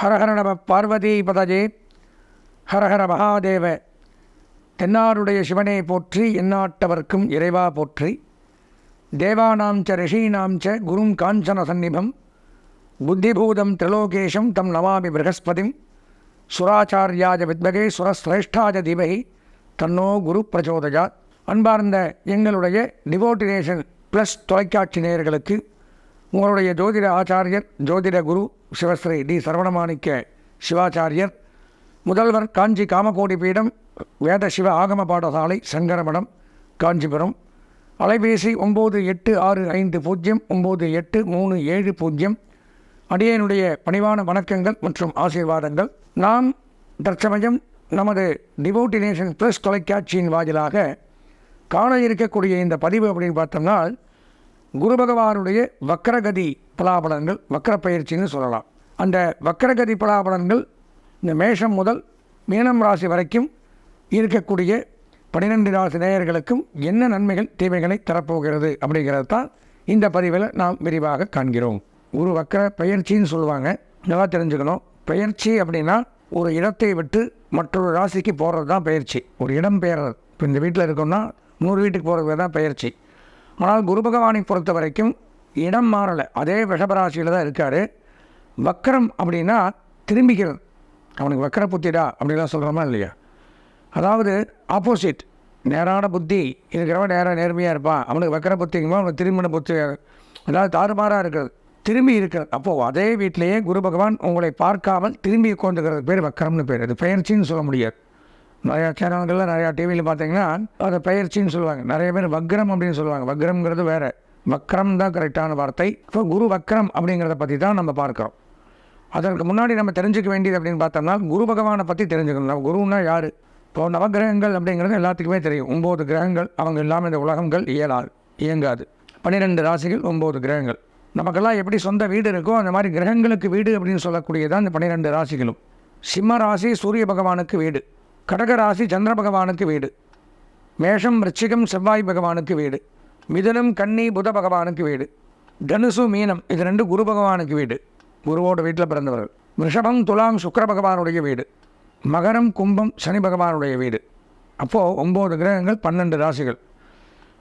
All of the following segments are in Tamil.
ஹரஹர நம பார்வதி பதஜே. ஹரஹர மகாதேவ. தென்னாருடைய சிவனே போற்றி எந்நாட்டவர்க்கும் இறைவா போற்றி. தேவானாம் ச ரிஷீனாம் ச குரும் காஞ்சன சந்நிபம். புத்திபூதம் திரிலோகேஷம் தம் நமாமி ப்ரகஸ்பதிம். சுராச்சாரியாஜ வித்மகே சுரஸ்ரேஷ்டாஜ தீபகி. தன்னோ குரு பிரச்சோதஜா அன்பார்ந்த எங்களுடைய டிவோட்டினேஷன் ப்ளஸ் தொலைக்காட்சி நேயர்களுக்கு உங்களுடைய ஜோதிட ஆச்சாரியர் ஜோதிட குரு சிவஸ்ரீ டி. சரவணமாணிக்க சிவாச்சாரியர் முதல்வர் காஞ்சி காமகோடி பீடம் வேத சிவ ஆகம பாடசாலை சங்கரமடம் காஞ்சிபுரம். அலைபேசி ஒம்பது எட்டு ஆறு ஐந்து பூஜ்ஜியம் ஒம்பது எட்டு மூணு ஏழு பூஜ்ஜியம் அடியனுடைய பணிவான வணக்கங்கள் மற்றும் ஆசீர்வாதங்கள். நாம் தற்சமயம் நமது டிவோட்டினேஷன் ப்ளஸ் தொலைக்காட்சியின் வாயிலாக காண இருக்கக்கூடிய இந்த பதிவு அப்படின்னு பார்த்தோம்னால் குரு பகவானுடைய வக்கரகதி பலாபலன்கள் வக்கர பயிற்சின்னு சொல்லலாம். அந்த வக்கரகதி பலாபலன்கள் இந்த மேஷம் முதல் மீனம் ராசி வரைக்கும் இருக்கக்கூடிய பன்னிரெண்டு ராசி நேயர்களுக்கும் என்ன நன்மைகள் தீமைகளை தரப்போகிறது அப்படிங்கிறது தான் இந்த பதிவில் நாம் விரிவாக காண்கிறோம். ஒரு வக்கர பயிற்சின்னு சொல்லுவாங்க. நல்லா தெரிஞ்சுக்கணும். பயிற்சி அப்படின்னா ஒரு இடத்தை விட்டு மற்றொரு ராசிக்கு போகிறது தான் பயிற்சி. ஒரு இடம் பெயர்றது இப்போ இந்த வீட்டில் இருக்கோம்னா நூறு வீட்டுக்கு போகிறது தான் பயிற்சி. ஆனால் குரு பகவானை பொறுத்த வரைக்கும் இடம் மாறலை. அதே விஷபராசியில் தான் இருக்கார். வக்கரம் அப்படின்னா திரும்பிக்கிறது. அவனுக்கு வக்கர புத்திடா அப்படிலாம் சொல்கிறோமா இல்லையா? அதாவது ஆப்போசிட் நேரான புத்தி. இருக்கிறவன் நேராக நேர்மையாக இருப்பான். அவனுக்கு வக்கர புத்திங்கும்போது அவனுக்கு திரும்பின புத்தி அதாவது தாறுமாறாக இருக்கிறது. திரும்பி இருக்கிறது. அப்போது அதே வீட்டிலேயே குரு பகவான் உங்களை பார்க்காமல் திரும்பி கொண்டுக்கிறது பேர் வக்கரம்னு பேர். அது பயிற்சின்னு சொல்ல முடியாது. நிறையா சேனல்களில் நிறையா டிவியில் பார்த்தீங்கன்னா அதை பயிற்சின்னு சொல்லுவாங்க. நிறைய பேர் வக்ரம் அப்படின்னு சொல்லுவாங்க. வக்ரம்ங்கிறது வேறு. வக்ரம் தான் கரெக்டான வார்த்தை. இப்போ குரு வக்ரம் அப்படிங்கிறத பற்றி தான் நம்ம பார்க்குறோம். அதற்கு முன்னாடி நம்ம தெரிஞ்சுக்க வேண்டியது அப்படின்னு பார்த்தோம்னா குரு பகவானை பற்றி தெரிஞ்சுக்கணும். நம்ம குருன்னா யார்? இப்போ நவகிரகங்கள் அப்படிங்கிறது எல்லாத்துக்குமே தெரியும். ஒம்பது கிரகங்கள் அவங்க இல்லாமல் இந்த உலகங்கள் இயலாது இயங்காது. பன்னிரெண்டு ராசிகள் ஒம்பது கிரகங்கள். நமக்கெல்லாம் எப்படி சொந்த வீடு இருக்கோ அந்த மாதிரி கிரகங்களுக்கு வீடு அப்படின்னு சொல்லக்கூடியதான் இந்த பன்னிரெண்டு ராசிகளும். சிம்ம ராசி சூரிய பகவானுக்கு வீடு. கடக ராசி சந்திர பகவானுக்கு வீடு. மேஷம் ரிச்சிகம் செவ்வாய் பகவானுக்கு வீடு. மிதுனம் கன்னி புத பகவானுக்கு வீடு. தனுசு மீனம் இது ரெண்டு குரு பகவானுக்கு வீடு. குருவோட வீட்டில் பிறந்தவர்கள். ரிஷபம் துலாம் சுக்கர பகவானுடைய வீடு. மகரம் கும்பம் சனி பகவானுடைய வீடு. அப்போது ஒம்பது கிரகங்கள் பன்னெண்டு ராசிகள்.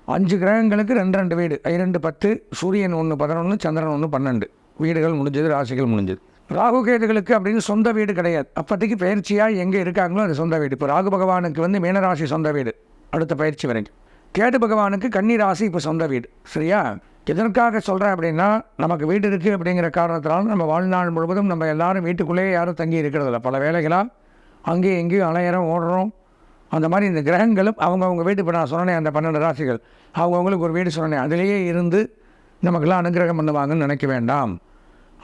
அஞ்சு கிரகங்களுக்கு ரெண்டு ரெண்டு வீடு. இரண்டு பத்து சூரியன் ஒன்று பதினொன்று சந்திரன் ஒன்று பன்னெண்டு. வீடுகள் முடிஞ்சது ராசிகள் முடிஞ்சது. ராகு கேதுகளுக்கு அப்படின்னு சொந்த வீடு கிடையாது. அப்போதைக்கு பயிற்சியாக எங்கே இருக்காங்களோ அது சொந்த வீடு. இப்போ ராகு பகவானுக்கு வந்து மீனராசி சொந்த வீடு. அடுத்த பயிற்சி வரைக்கும். கேது பகவானுக்கு கன்னி ராசி இப்போ சொந்த வீடு. சரியா? எதற்காக சொல்கிறேன் அப்படின்னா நமக்கு வீடு இருக்குது அப்படிங்கிற காரணத்தினால நம்ம வாழ்நாள் முழுவதும் நம்ம எல்லாரும் வீட்டுக்குள்ளேயே யாரும் தங்கி இருக்கிறதில்ல. பல வேலைகளாக அங்கேயும் எங்கேயும் அலையிறோம் ஓடுறோம். அந்த மாதிரி இந்த கிரகங்களும் அவங்கவுங்க வீட்டு இப்போ நான் சொன்னேன் அந்த பன்னெண்டு ராசிகள். அவங்கவுங்களுக்கு ஒரு வீடு சொன்னேன் அதிலேயே இருந்து நமக்கெல்லாம் அனுகிரகம் பண்ணுவாங்கன்னு நினைக்க வேண்டாம்.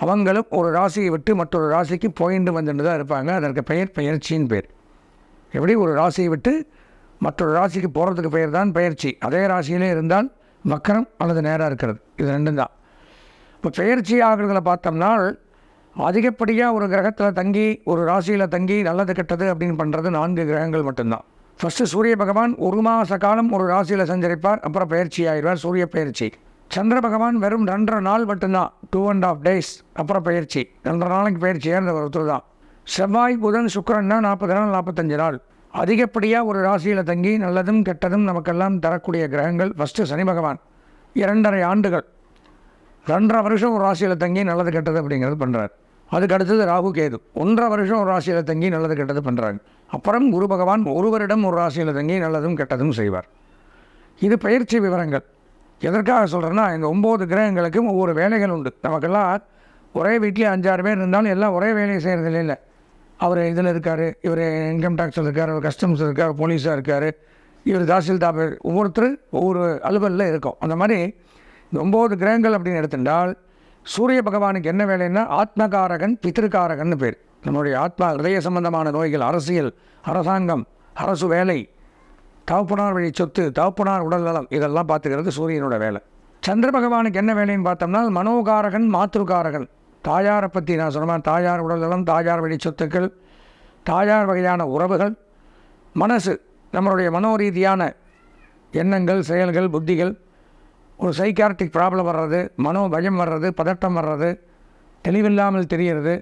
அவங்களும் ஒரு ராசியை விட்டு மற்றொரு ராசிக்கு போயிட்டு வந்துட்டு தான் இருப்பாங்க. அதற்கு பெயர் பெயர்ச்சின்னு பேர். எப்படி ஒரு ராசியை விட்டு மற்றொரு ராசிக்கு போகிறதுக்கு பெயர் தான் பயிற்சி அதே ராசியிலே இருந்தால் வக்கரம் அல்லது நேராக இருக்கிறது. இது ரெண்டும் தான். இப்போ பெயர்ச்சி ஆகிறதுல பார்த்தோம்னா அதிகப்படியாக ஒரு கிரகத்தில் தங்கி ஒரு ராசியில் தங்கி நல்லது கெட்டது அப்படின்னு பண்ணுறது நான்கு கிரகங்கள் மட்டும்தான். ஃபஸ்ட்டு சூரிய பகவான் ஒரு மாத காலம் ஒரு ராசியில் சஞ்சரிப்பார். அப்புறம் பயிற்சி ஆயிடுவார். சூரிய பயிற்சி சந்திர பகவான் வெறும் ரெண்டரை நாள் மட்டும்தான் டூ அண்ட் ஆஃப் டேஸ் அப்புறம் பயிற்சி. ரெண்டரை நாளைக்கு பயிற்சியாக இருந்த ஒருத்தர் தான்? செவ்வாய் புதன் சுக்கரன்னா நாற்பது நாள் நாற்பத்தஞ்சு நாள். அதிகப்படியாக ஒரு ராசியில் தங்கி நல்லதும் கெட்டதும் நமக்கெல்லாம் தரக்கூடிய கிரகங்கள் ஃபஸ்ட்டு சனி பகவான். இரண்டரை ஆண்டுகள். ரெண்டரை வருஷம் ஒரு ராசியில் தங்கி நல்லது கெட்டது அப்படிங்கிறது பண்ணுறார் அதுக்கு அடுத்தது ராகு கேது. ஒன்றரை வருஷம் ஒரு ராசியில் தங்கி நல்லது கெட்டது பண்ணுறாங்க அப்புறம் குரு பகவான் ஒரு வருடம் ஒரு ராசியில் தங்கி நல்லதும் கெட்டதும் செய்வார். இது பயிற்சி விவரங்கள். எதற்காக சொல்கிறேன்னா இந்த ஒம்பது கிரகங்களுக்கும் ஒவ்வொரு வேலைகள் உண்டு. நமக்கெல்லாம் ஒரே வீட்டிலே அஞ்சாறு பேர் இருந்தாலும் எல்லாம் ஒரே வேலையை செய்கிறது இல்லை அவர் இதில் இருக்கார் இவர் இன்கம் டேக்ஸில் இருக்கார் அவர் கஸ்டம்ஸ் இருக்கார் போலீஸாக இருக்கார் இவர் தாசில்தார் ஒவ்வொருத்தர் ஒவ்வொரு அலுவலில் இருக்கும். அந்த மாதிரி இந்த ஒம்பது கிரகங்கள் அப்படின்னு எடுத்துட்டால் சூரிய பகவானுக்கு என்ன வேலைன்னா ஆத்மகாரகன் பித்திருக்காரகன் பேர். நம்மளுடைய ஆத்மா ஹிருதய சம்பந்தமான நோய்கள் அரசியல் அரசாங்கம் அரசு வேலை தகப்பனார் வழி சொத்து தகப்பனார் உடல் நலம் இதெல்லாம் பார்த்துக்கிறது சூரியனோட வேலை. சந்திர பகவானுக்கு என்ன வேலைன்னு பார்த்தோம்னா மனோகாரகன் மாத்ருகாரகன். தாயாரை பற்றி நான் சொன்னேன் தாயார் உடல் நலம் தாயார் வழி சொத்துக்கள் தாயார் வகையான உறவுகள் மனசு நம்மளுடைய மனோரீதியான எண்ணங்கள் செயல்கள் புத்திகள் ஒரு சைக்கார்டிக் ப்ராப்ளம் வர்றது மனோ பயம் வர்றது பதட்டம் வர்றது தெளிவில்லாமல் தெரிகிறது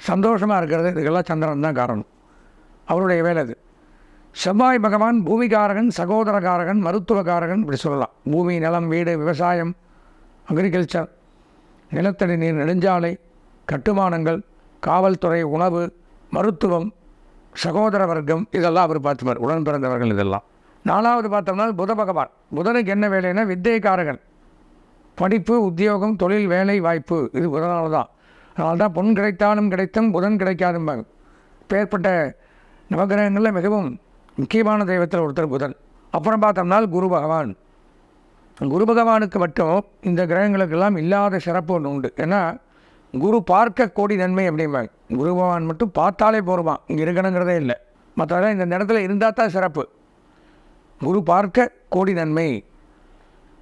சந்தோஷமாக இருக்கிறது இதுக்கெல்லாம் சந்திரன் தான் காரணம். அவருடைய வேலை அது. செவ்வாய் பகவான் பூமிகாரகன் சகோதரகாரகன் மருத்துவகாரகன் இப்படி சொல்லலாம். பூமி நிலம் வீடு விவசாயம் அக்ரிகல்ச்சர் நிலத்தடி நீர் நெடுஞ்சாலை கட்டுமானங்கள் காவல்துறை உணவு மருத்துவம் சகோதர வர்க்கம் இதெல்லாம் அவர் பார்த்துப்பார். உடன் பிறந்தவர்கள் இதெல்லாம். நாலாவது பார்த்தோம்னா புத பகவான். புதனுக்கு என்ன வேலைன்னா வித்தியக்காரகன் படிப்பு உத்தியோகம் தொழில் வேலை வாய்ப்பு. இது புதனால தான். அதனால தான் பொன் கிடைத்தாலும் கிடைத்தும் புதன் கிடைக்காதும்பாங்க. பேர்பட்ட நவகிரகங்களில் மிகவும் முக்கியமான தெய்வத்தில் ஒருத்தர் புதன். அப்புறம் பார்த்தோம்னா குரு பகவான். குரு பகவானுக்கு மட்டும் இந்த கிரகங்களுக்கெல்லாம் இல்லாத சிறப்பு ஒன்று உண்டு. ஏன்னா குரு பார்க்க கோடி நன்மை அப்படிம்பாங்க. குரு பகவான் மட்டும் பார்த்தாலே போருவான் இங்கே இருக்கணுங்கிறதே இல்லை. மற்றதெல்லாம் இந்த இடத்துல இருந்தால் தான் சிறப்பு. குரு பார்க்க கோடி நன்மை.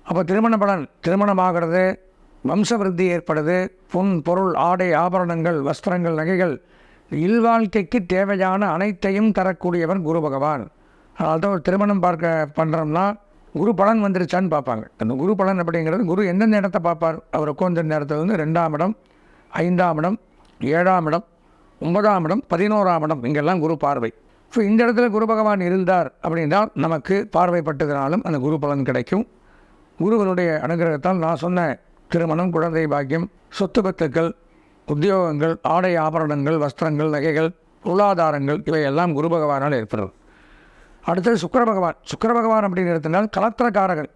அப்போ திருமண பலன் திருமணமாகிறது வம்சவிருத்தி ஏற்படுது பொன் பொருள் ஆடை ஆபரணங்கள் வஸ்திரங்கள் நகைகள் இல்வாழ்க்கைக்கு தேவையான அனைத்தையும் தரக்கூடியவர் குரு பகவான். அதனால தான் ஒரு திருமணம் பார்க்க பண்ணுறோம்னா குரு பலன் வந்துருச்சான்னு பார்ப்பாங்க. அந்த குரு பலன் அப்படிங்கிறது குரு எந்தெந்த இடத்த பார்ப்பார்? அவர் உட்காந்த நேரத்தில் வந்து ரெண்டாம் இடம் ஐந்தாம் இடம் ஏழாம் இடம் ஒன்பதாம் இடம் பதினோராம் இடம் இங்கெல்லாம் குரு பார்வை. ஸோ இந்த இடத்துல குரு பகவான் இருந்தார் அப்படின்னா நமக்கு பார்வைப்பட்டதுனாலும் அந்த குரு பலன் கிடைக்கும். குருவனுடைய அனுகிரகத்தால் நான் சொன்ன திருமணம் குழந்தை பாக்கியம் சொத்து பத்துக்கள் உத்தியோகங்கள் ஆடை ஆபரணங்கள் வஸ்திரங்கள் நகைகள் பொருளாதாரங்கள் இவையெல்லாம் குரு பகவானால் ஏற்படுறது அடுத்தது சுக்கர பகவான். சுக்கர பகவான் அப்படிங்கிறதுனால் கலத்திரக்காரகன்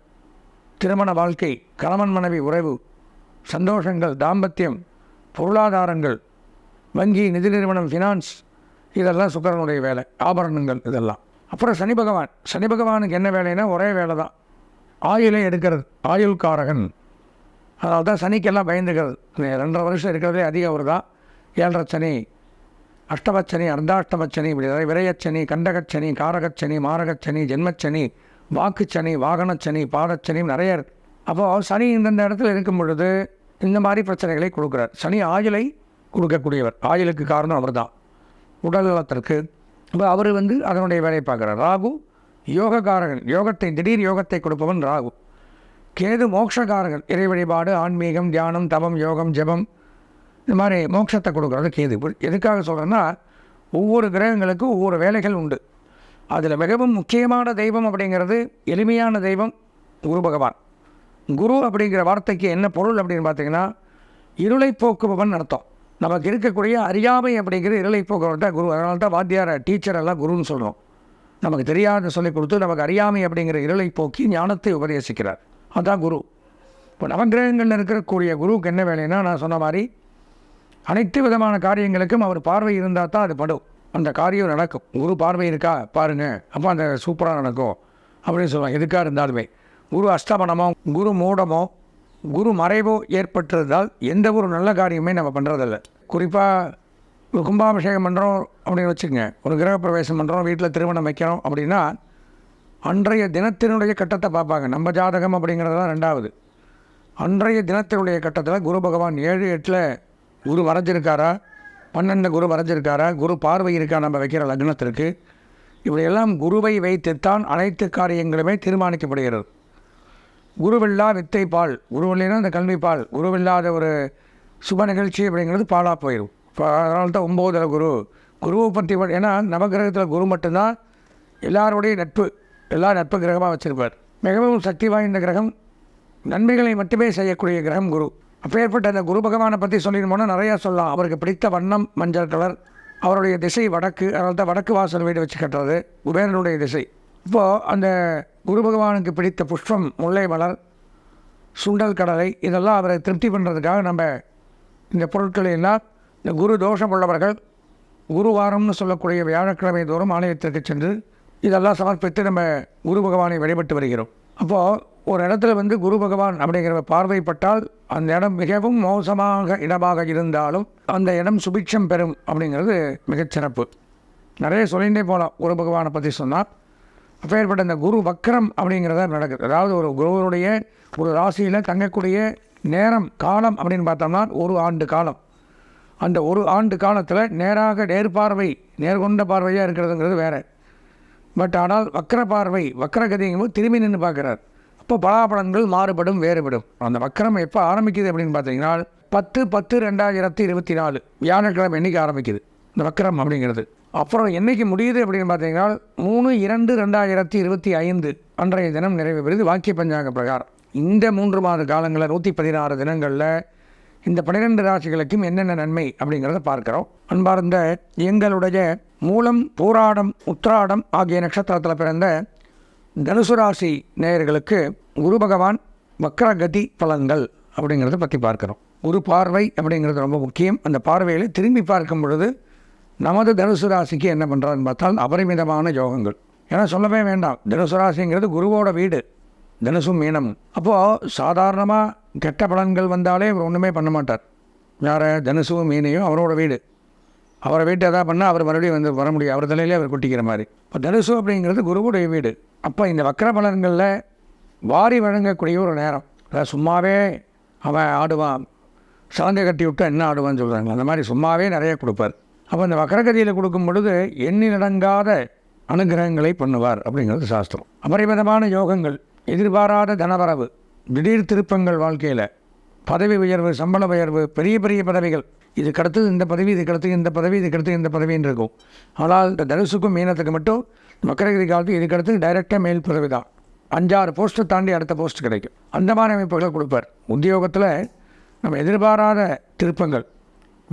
திருமண வாழ்க்கை கணவன் மனைவி உறவு சந்தோஷங்கள் தாம்பத்தியம் பொருளாதாரங்கள் வங்கி நிதி நிறுவனம் ஃபினான்ஸ் இதெல்லாம் சுக்கிரனுடைய வேலை ஆபரணங்கள் இதெல்லாம். அப்புறம் சனி பகவான். சனி பகவானுக்கு என்ன வேலைன்னா ஒரே வேலை தான் ஆயுளை எடுக்கிறது. ஆயுள்காரகன். அதனால தான் சனிக்கெல்லாம் பயந்துகள். ரெண்டரை வருஷம் இருக்கிறதே அதிகம் அவர் தான் ஏழரை சனி அஷ்டமச்சனி அர்த்தாஷ்டமச்சனி இப்படி நிறைய விரயச்சனி கண்டகச்சனி காரகச்சனி மாரகச்சனி ஜென்மச்சனி வாக்குச்சனி வாகனச்சனி பாதச்சனி நிறைய இருக்கு. அப்போது சனி இந்தந்த இடத்துல இருக்கும் பொழுது இந்த மாதிரி பிரச்சனைகளை கொடுக்குறார். சனி ஆயுளை கொடுக்கக்கூடியவர். ஆயுளுக்கு காரணம் அவர் தான் உடல் நலத்திற்கு. அப்போ அவர் வந்து அதனுடைய வேலையை பார்க்குறார். ராகு யோகக்காரகன். யோகத்தை திடீர் யோகத்தை கொடுப்பவன் ராகு. கேது மோட்சக்காரர்கள் இறை வழிபாடு ஆன்மீகம் தியானம் தவம் யோகம் ஜெபம். இந்த மாதிரி மோட்சத்தை கொடுக்குறது கேது. எதுக்காக சொல்கிறேன்னா ஒவ்வொரு கிரகங்களுக்கும் ஒவ்வொரு வேலைகள் உண்டு. அதில் மிகவும் முக்கியமான தெய்வம் அப்படிங்கிறது எளிமையான தெய்வம் குரு பகவான். குரு அப்படிங்கிற வார்த்தைக்கு என்ன பொருள் அப்படின்னு பார்த்தீங்கன்னா இருளை போக்குபவன் அர்த்தம். நமக்கு இருக்கக்கூடிய அறியாமை அப்படிங்கிற இருளை போக்குவன் தான் குரு. அதனால தான் வாத்தியார டீச்சர் எல்லாம் குருன்னு சொல்கிறோம் நமக்கு தெரியாத சொல்லிக் கொடுத்து நமக்கு அறியாமை அப்படிங்கிற இருளை போக்கி ஞானத்தை உபதேசிக்கிறார். அதுதான் குரு. இப்போ நவகிரகங்களில் இருக்கக்கூடிய குருவுக்கு என்ன வேலைன்னா நான் சொன்ன மாதிரி அனைத்து விதமான காரியங்களுக்கும் அவர் பார்வை இருந்தால் தான் அது படும். அந்த காரியம் நடக்கும். குரு பார்வை இருக்கா? பாருங்க. அப்போ அந்த சூப்பராக நடக்கும். அப்படின்னு சொல்லுவாங்க. எதுக்காக இருந்தாலுமே. குரு அஸ்தமனமோ குரு மூடமோ குரு மறைவோ ஏற்பட்டிருந்தால் எந்த ஒரு நல்ல காரியமே நம்ம பண்ணுறதில்ல குறிப்பாக ஒரு கும்பாபிஷேகம் பண்ணுறோம் அப்படின்னு வச்சுக்கோங்க. ஒரு கிரகப்பிரவேசம் பண்ணுறோம் வீட்டில் திருமணம் வைக்கிறோம் அப்படின்னா அன்றைய தினத்தினுடைய கட்டத்தை பார்ப்பாங்க. நம்ம ஜாதகம் அப்படிங்கிறது தான் ரெண்டாவது. அன்றைய தினத்தினுடைய கட்டத்தில் குரு பகவான் ஏழு எட்டில் குரு வரைஞ்சிருக்காரா? பன்னெண்டு குரு வரைஞ்சிருக்காரா? குரு பார்வை இருக்கா? நம்ம வைக்கிற லக்னத்திற்கு. இப்படியெல்லாம் குருவை வைத்துத்தான் அனைத்து காரியங்களுமே தீர்மானிக்கப்படுகிறது. குருவில்லா வித்தை பால். குருவில்லைன்னா அந்த கல்வி பால். குருவில்லாத ஒரு சுப நிகழ்ச்சி அப்படிங்கிறது பாலாக போயிடும் இப்போ அதனால தான் ஒம்போதர குரு. குருவை பற்றி ஏன்னா நவகிரகத்தில் குரு மட்டும்தான் எல்லாருடைய நட்பு. எல்லா நட்பு கிரகமாக வச்சிருப்பார். மிகவும் சக்தி வாய்ந்த கிரகம் நன்மைகளை மட்டுமே செய்யக்கூடிய கிரகம் குரு. அப்பேற்பட்ட அந்த குரு பகவானை பற்றி சொல்லிடணும்னா நிறையா சொல்லலாம். அவருக்கு பிடித்த வண்ணம் மஞ்சள் கலர் அவருடைய திசை வடக்கு அதனால தான் வடக்கு வாசல் வீடு வச்சு கட்டுறது குபேரனுடைய திசை. இப்போது அந்த குரு பகவானுக்கு பிடித்த புஷ்பம் முல்லை மலர் சுண்டல் கடலை இதெல்லாம் அவரை திருப்தி பண்ணுறதுக்காக நம்ம இந்த பொருட்களை எல்லாம் இந்த குரு தோஷம் உள்ளவர்கள் குருவாரம்னு சொல்லக்கூடிய வியாழக்கிழமை தோறும் ஆலயத்திற்கு சென்று இதெல்லாம் சமர்ப்பித்து நம்ம குரு பகவானை வழிபட்டு வருகிறோம். அப்போது ஒரு இடத்துல வந்து குரு பகவான் அப்படிங்கிற பார்வைப்பட்டால் அந்த இடம் மிகவும் மோசமாக இடமாக இருந்தாலும் அந்த இடம் சுபிட்சம் பெறும் அப்படிங்கிறது மிகச்சிறப்பு நிறைய சொல்லிகிட்டே போகலாம் குரு பகவானை பற்றி சொன்னால் அப்பேற்பட்ட இந்த குரு வக்கரம் அப்படிங்கிறத நடக்குது. அதாவது ஒரு குருவனுடைய ஒரு ராசியில் தங்கக்கூடிய நேரம் காலம் அப்படின்னு பார்த்தோம்னா ஒரு ஆண்டு காலம். அந்த ஒரு ஆண்டு காலத்தில் நேராக நேர்பார்வை நேர்கொண்ட பார்வையாக இருக்கிறதுங்கிறது வேறு. பட் ஆனால் வக்கர பார்வை வக்கரகதிங்கும்போது திரும்பி நின்று பார்க்குறார். அப்போ பலாபலன்கள் மாறுபடும் வேறுபடும். அந்த வக்கரம் எப்போ ஆரம்பிக்குது அப்படின்னு பார்த்தீங்கன்னா பத்து பத்து ரெண்டாயிரத்தி இருபத்தி நாலு வியாழக்கிழமை என்னைக்கு ஆரம்பிக்குது? இந்த வக்கரம் அப்படிங்கிறது. அப்புறம் என்னைக்கு முடியுது அப்படின்னு பார்த்தீங்கன்னா மூணு இரண்டு ரெண்டாயிரத்தி இருபத்தி ஐந்து. அன்றைய தினம் நிறைவு பெறுது வாக்கிய பஞ்சாங்க பிரகாரம். இந்த மூன்று மாத காலங்களில் நூற்றி பதினாறு தினங்களில் இந்த பன்னிரெண்டு ராசிகளுக்கும் என்னென்ன நன்மை அப்படிங்கிறத பார்க்குறோம். அன்பார்ந்த எங்களுடைய மூலம் பூராடம் உத்ராடம் ஆகிய நட்சத்திரத்தில் பிறந்த தனுசு ராசி நேயர்களுக்கு குரு பகவான் வக்ரகதி பலன்கள் அப்படிங்கிறத பற்றி பார்க்குறோம். குரு பார்வை அப்படிங்கிறது ரொம்ப முக்கியம். அந்த பார்வையில் திரும்பி பார்க்கும் பொழுது நமது தனுசு ராசிக்கு என்ன பண்ணுறாருன்னு பார்த்தால் அபரிமிதமான யோகங்கள். ஏன்னா சொல்லவே வேண்டாம். தனுசு ராசிங்கிறது குருவோட வீடு. தனுசும் மீனம். அப்போது சாதாரணமாக கெட்ட பலன்கள் வந்தாலே அவர் ஒன்றுமே பண்ண மாட்டார். யாரை? தனுசும் மீனையும் அவரோட வீடு. அவரை வீட்டை எதாவது பண்ணால் அவர் மறுபடியும் வந்து வர முடியும். அவர் தலையிலே அவர் கொட்டிக்கிற மாதிரி. இப்போ தனுசு அப்படிங்கிறது குருவுடைய வீடு. அப்போ இந்த வக்கர பலன்களில் வாரி வழங்கக்கூடிய ஒரு நேரம். அதாவது சும்மாவே அவன் ஆடுவான். சலங்கை கட்டி விட்டு என்ன ஆடுவான்னு சொல்கிறாங்க அந்த மாதிரி சும்மாவே நிறைய கொடுப்பார். அப்போ இந்த வக்கரகதியில் கொடுக்கும் பொழுது எண்ணி நடங்காத அனுகிரகங்களை பண்ணுவார் அப்படிங்கிறது சாஸ்திரம். அபரிமிதமான யோகங்கள் எதிர்பாராத தனவரவு திடீர் திருப்பங்கள் வாழ்க்கையில் பதவி உயர்வு சம்பள உயர்வு பெரிய பெரிய பதவிகள் இதுக்கு அடுத்தது இந்த பதவி இதுக்கு அடுத்து இந்த பதவி இதுக்கு அடுத்து இந்த பதவின்னு இருக்கும். ஆனால் இந்த தனுசுக்கும் மீனத்துக்கு மட்டும் மக்கரகதி காலத்துக்கு இதுக்கு அடுத்து டைரெக்டாக மேல் பதவி தான். அஞ்சாறு போஸ்ட்டை தாண்டி அடுத்த போஸ்ட் கிடைக்கும். அந்த மாதிரி அமைப்புகளை கொடுப்பார். உத்தியோகத்தில் நம்ம எதிர்பாராத திருப்பங்கள்.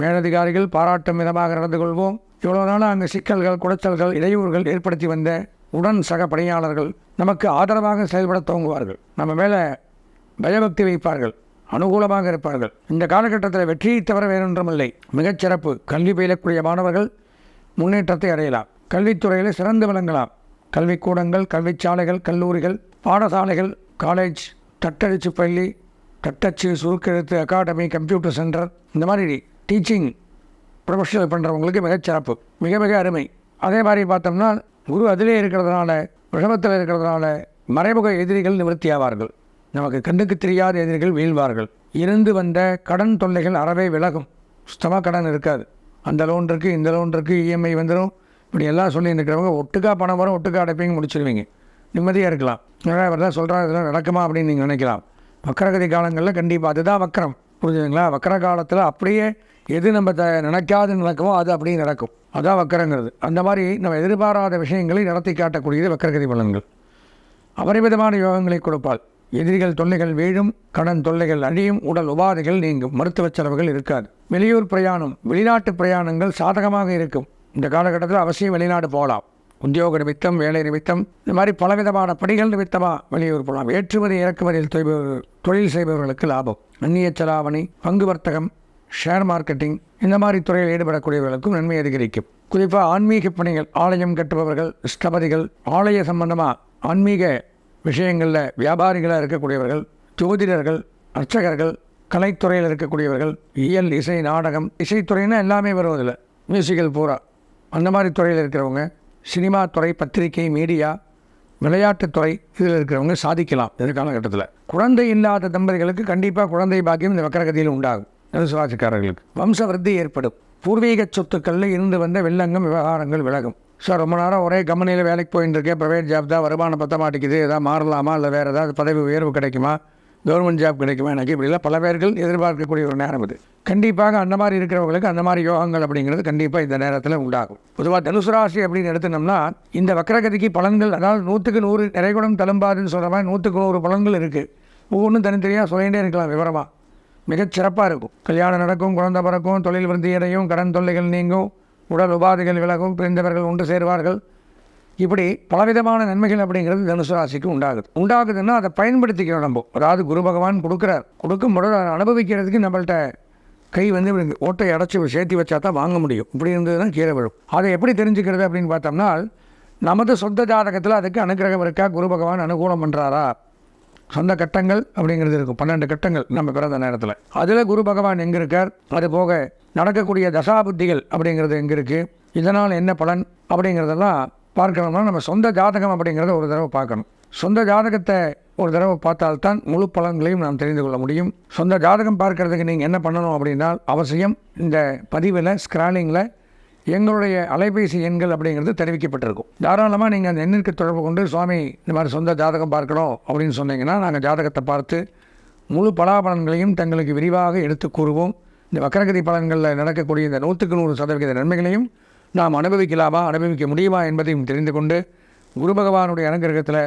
மேலதிகாரிகள் பாராட்டும் விதமாக நடந்து கொள்வோம். இவ்வளோ நாளாக அங்கே சிக்கல்கள் குடைச்சல்கள் இடையூறுகள் ஏற்படுத்தி வந்த உடன் சக பணியாளர்கள் நமக்கு ஆதரவாக செயல்பட துவங்குவார்கள். நம்ம மேலே பயபக்தி வைப்பார்கள். அனுகூலமாக இருப்பார்கள். இந்த காலகட்டத்தில் வெற்றியை தவிர வேறொன்றுமில்லை. மிகச்சிறப்பு கல்வி பயிலக்கூடிய மாணவர்கள் முன்னேற்றத்தை அடையலாம். கல்வித்துறையில் சிறந்து விளங்கலாம். கல்விக்கூடங்கள் கல்விச்சாலைகள் கல்லூரிகள் பாடசாலைகள் காலேஜ் தட்டச்சு பள்ளி தட்டச்சு சுருக்கெழுத்து அகாடமி கம்ப்யூட்டர் சென்டர் இந்த மாதிரி டீச்சிங் ப்ரொஃபஷனல் பண்ணுறவங்களுக்கு மிகச்சிறப்பு மிக மிக அருமை. அதே மாதிரி பார்த்தோம்னா குரு அதிலே இருக்கிறதுனால விஷமத்தில் இருக்கிறதுனால மறைமுக எதிரிகள் நிவர்த்தியாவார்கள். நமக்கு கண்ணுக்கு தெரியாத எதிரிகள் வீழ்வார்கள். இருந்து வந்த கடன் தொல்லைகள் அறவே விலகும். சுத்தமாக கடன் இருக்காது. அந்த லோன் இருக்குது இந்த லோன் இருக்குது இஎம்ஐ வந்துடும் இப்படி எல்லாம் சொல்லி இருக்கிறவங்க ஒட்டுக்கா பணம் வரும் ஒட்டுக்கா அடைப்பீங்க முடிச்சிருவீங்க. நிம்மதியாக இருக்கலாம். நிறையா இவர் தான் சொல்கிறாங்க இதெல்லாம் நடக்குமா அப்படின்னு நீங்கள் நினைக்கலாம். வக்கரகதி காலங்களில் கண்டிப்பாக அதுதான் வக்கரம். புரிஞ்சுதுங்களா? வக்கர காலத்தில் அப்படியே எது நம்ம த நினைக்காது நடக்குமோ அது அப்படியே நடக்கும். அதான் வக்கரங்கிறது. அந்த மாதிரி நம்ம எதிர்பாராத விஷயங்களை நடத்தி காட்டக்கூடியது வக்கரகதி பலன்கள். அபரிமிதமான யோகங்களை கொடுப்பாள். எதிரிகள் தொல்லைகள் வீழும் கடன் தொல்லைகள் அழியும் உடல் உபாதைகள் நீங்கும் மருத்துவ செலவுகள் இருக்காது. வெளியூர் பிரயாணம் வெளிநாட்டு பிரயாணங்கள் சாதகமாக இருக்கும். இந்த காலகட்டத்தில் அவசியம் வெளிநாடு போகலாம். உத்தியோக நிமித்தம் வேலை நிமித்தம் இந்த மாதிரி பலவிதமான பணிகள் நிமித்தமாக வெளியூர் போகலாம். ஏற்றுமதி இறக்குமதியில் தொய்பவர் தொழில் செய்பவர்களுக்கு லாபம். அந்நிய செலாவணி பங்கு வர்த்தகம் ஷேர் மார்க்கெட்டிங் இந்த மாதிரி துறையில் ஈடுபடக்கூடியவர்களுக்கும் நன்மை அதிகரிக்கும். குறிப்பாக ஆன்மீக பணிகள் ஆலயம் கட்டுபவர்கள் ஸ்தபதிகள் ஆலய சம்பந்தமாக ஆன்மீக விஷயங்களில் வியாபாரிகளாக இருக்கக்கூடியவர்கள் ஜோதிடர்கள் அர்ச்சகர்கள் கலைத்துறையில் இருக்கக்கூடியவர்கள் இயல் இசை நாடகம் இசைத்துறைன்னா எல்லாமே வருவதில்லை. மியூசிக்கல் பூரா. அந்த மாதிரி துறையில் இருக்கிறவங்க சினிமா துறை பத்திரிகை மீடியா விளையாட்டுத்துறை இதில் இருக்கிறவங்க சாதிக்கலாம் இந்த காலகட்டத்தில். குழந்தை இல்லாத தம்பதிகளுக்கு கண்டிப்பாக குழந்தை பாக்கியம் இந்த வக்கரகதியில் உண்டாகும். நெருசுவாசிக்காரர்களுக்கு வம்ச விருத்தி ஏற்படும். பூர்வீக சொத்துக்களில் இருந்து வந்த வெள்ளங்கம் விவகாரங்கள் விலகும். சார் ரொம்ப நேரம் ஒரே கம்பெனியில் வேலைக்கு போயிட்டு இருக்கேன் ப்ரைவேட் ஜாப் தான். வருமானம் பத்த மாட்டேங்குது. எதாவது மாறலாமா? இல்லை வேறு ஏதாவது பதவி உயர்வு கிடைக்குமா? கவர்மெண்ட் ஜாப் கிடைக்குமா? எனக்கு இப்படிலாம் பல பேர்கள் எதிர்பார்க்கக்கூடிய ஒரு நேரம் இது கண்டிப்பாக அந்த மாதிரி இருக்கிறவங்களுக்கு அந்த மாதிரி யோகங்கள் அப்படிங்கிறது கண்டிப்பாக இந்த நேரத்தில் உண்டாகும். பொதுவாக தனுசு ராசி அப்படின்னு எடுத்துனோம்னா இந்த வக்கரகதிக்கு பலன்கள் அதாவது நூற்றுக்கு நூறு நிறைகுடம் தழும்பாதுன்னு சொல்கிற மாதிரி நூற்றுக்கு நூறு பலன்கள் இருக்குது ஒவ்வொன்றும் தனித்தனியாக சொல்லிகிட்டே இருக்கலாம் விவரமாக மிகச் சிறப்பாக இருக்கும். கல்யாணம் நடக்கும் குழந்தை பிறக்கும் தொழில் வந்தியடையும் அடையும் கடன் தொல்லைகள் நீங்கும். உடல் உபாதைகள் விலகும் பிரிந்தவர்கள் ஒன்று சேருவார்கள். இப்படி பலவிதமான நன்மைகள் அப்படிங்கிறது தனுசு ராசிக்கு உண்டாகுது. உண்டாகுதுன்னா அதை பயன்படுத்திக்கிறோம் நம்ம. அதாவது குரு பகவான் கொடுக்குறார். கொடுக்கும் பொழுது அதை அனுபவிக்கிறதுக்கு நம்மள்ட்ட கை வந்து இப்படி ஓட்டை அடைச்சி சேர்த்தி வச்சா தான் வாங்க முடியும். இப்படி இருந்ததுன்னா கீழே விழும். அதை எப்படி தெரிஞ்சுக்கிறது அப்படின்னு பார்த்தோம்னா நமது சொந்த ஜாதகத்தில் அதுக்கு அனுகிரகம் இருக்கா? குரு பகவான் அனுகூலம் பண்ணுறாரா சொந்த கட்டங்கள் அப்படிங்கிறது இருக்கும். பன்னெண்டு கட்டங்கள் நம்ம பிறந்த நேரத்தில். அதில் குரு பகவான் எங்கே இருக்கார்? அது போக நடக்கக்கூடிய தசாபுத்திகள் அப்படிங்கிறது எங்கே இருக்குது இதனால் என்ன பலன் அப்படிங்கிறதெல்லாம் பார்க்கணும்னா நம்ம சொந்த ஜாதகம் அப்படிங்கிறத ஒரு தடவை பார்க்கணும். சொந்த ஜாதகத்தை ஒரு தடவை பார்த்தால்தான் முழு பலன்களையும் நாம் தெரிந்து கொள்ள முடியும். சொந்த ஜாதகம் பார்க்கறதுக்கு நீங்கள் என்ன பண்ணணும் அப்படின்னா அவசியம் இந்த பதிவில் ஸ்க்ராலிங்கில் எங்களுடைய அலைபேசி எண்கள் அப்படிங்கிறது தெரிவிக்கப்பட்டிருக்கும். தாராளமாக நீங்கள் அந்த எண்ணிற்கு தொடர்பு கொண்டு சுவாமி இந்த மாதிரி சொந்த ஜாதகம் பார்க்கணும் அப்படின்னு சொன்னீங்கன்னா நாங்கள் ஜாதகத்தை பார்த்து முழு பலாபலன்களையும் தங்களுக்கு விரிவாக எடுத்து கூறுவோம். இந்த வக்கரகதி பலன்களில் நடக்கக்கூடிய இந்த நூற்றுக்கு நூறு சதவிகித நன்மைகளையும் நாம் அனுபவிக்கலாமா அனுபவிக்க முடியுமா என்பதையும் தெரிந்து கொண்டு குரு பகவானுடைய அனுகிரகத்தில்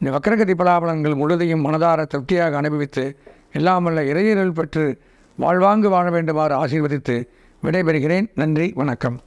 இந்த வக்கரகதி பலாபலன்கள் முழுதையும் மனதார திருப்தியாக அனுபவித்து எல்லாம் வல்ல பெற்று வாழ்வாங்கு வாழ வேண்டுமாறு ஆசீர்வதித்து விடைபெறுகிறேன். நன்றி வணக்கம்.